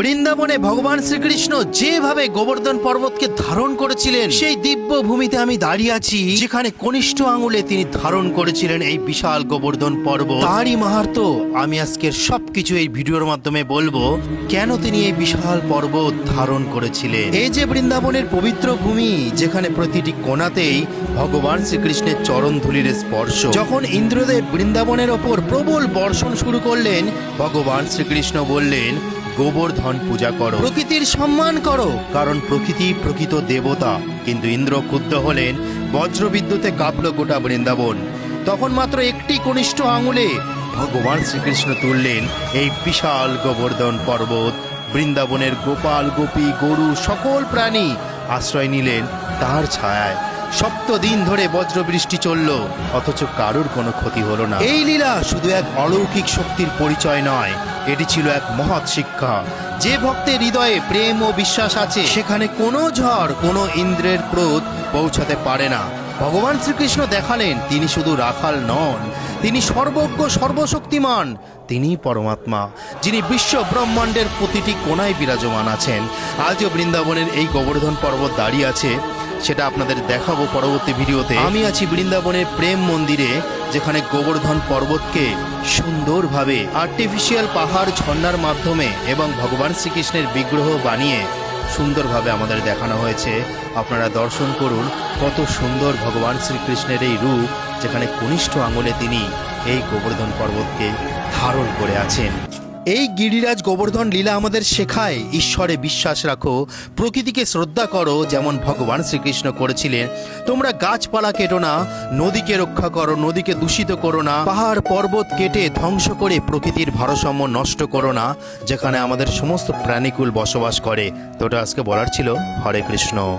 বৃন্দাবনে ভগবান শ্রীকৃষ্ণ যেভাবে গোবর্ধন পর্বতকে ধারণ করেছিলেন, সেই দিব্য ভূমিতে আমি দাঁড়িয়ে আছি, যেখানে কনিষ্ঠ আঙুলে তিনি ধারণ করেছিলেন এই বিশাল গোবর্ধন পর্বত। তারই মাহাত্ম আমি আজকের সবকিছু এই ভিডিওর মাধ্যমে বলব, কেন তিনি এই বিশাল পর্বত ধারণ করেছিলেন? এই যে বৃন্দাবনের পবিত্র ভূমি, যেখানে প্রতিটি কোণাতেই ভগবান শ্রীকৃষ্ণের চরণ ধুলির স্পর্শ, যখন ইন্দ্রদেব বৃন্দাবনের ওপর প্রবল বর্ষণ শুরু করলেন, ভগবান শ্রীকৃষ্ণ বললেন গোবর্ধন পূজা করো। প্রকৃতির সম্মান করো। কারণ প্রকৃতি প্রকৃত দেবতা কিন্তু ইন্দ্র ক্ষুব্ধ হলেন বজ্রবিদ্যুতে কাঁপল গোটা বৃন্দাবন। তখন মাত্র একটি কনিষ্ঠ আঙুলে ভগবান শ্রীকৃষ্ণ তুললেন এই বিশাল গোবর্ধন পর্বত। বৃন্দাবনের গোপাল গোপী গরু সকল প্রাণী আশ্রয় নিলেন তার ছায়ায়। সপ্ত দিন ধরে বজ্রবৃষ্টি চলল অথচ কারুর কোনো ক্ষতি হলো না। এই লীলা শুধু এক অলৌকিক শক্তির পরিচয় নয় এটি ছিল এক মহৎ শিক্ষা। যে ভক্তের হৃদয়ে প্রেম ও বিশ্বাস আছে, সেখানে কোনো ঝড়, কোনো ইন্দ্রের ক্রোধ পৌঁছাতে পারে না। ভগবান শ্রীকৃষ্ণ দেখালেন, তিনি শুধু রাখাল নন, তিনি সর্বজ্ঞ, সর্বশক্তিমান, তিনি পরমাত্মা, যিনি বিশ্ব ব্রহ্মাণ্ডের প্রতিটি কোণায় বিরাজমান আছেন। আজও বৃন্দাবনের এই গোবর্ধন পর্বত দাঁড়িয়ে আছে, সেটা আপনাদের দেখাবো পরবর্তী ভিডিওতে। আমি আছি বৃন্দাবনের প্রেম মন্দিরে, যেখানে গোবর্ধন পর্বতকে সুন্দরভাবে আর্টিফিশিয়াল পাহাড় ঝর্ণার মাধ্যমে এবং ভগবান শ্রীকৃষ্ণের বিগ্রহ বানিয়ে সুন্দরভাবে আমাদের দেখানো হয়েছে। আপনারা দর্শন করুন কত সুন্দর ভগবান শ্রীকৃষ্ণের এই রূপ, যেখানে কনিষ্ঠ আঙুলে তিনি এই গোবর্ধন পর্বতকে ধারণ করে আছেন। এই গিরিরাজ গোবর্ধন লীলা আমাদের শেখায়। ঈশ্বরে বিশ্বাস রাখো, প্রকৃতিকে শ্রদ্ধা করো, যেমন ভগবান শ্রীকৃষ্ণ করেছিলেন। তোমরা গাছপালা কেটো না, নদীকে রক্ষা করো, নদীকে দূষিত করো না, পাহাড় পর্বত কেটে ধ্বংস করে প্রকৃতির ভারসাম্য নষ্ট করো না, যেখানে আমাদের সমস্ত প্রাণীকুল বসবাস করে। তো ওটা আজকে বলার ছিল। হরে কৃষ্ণ।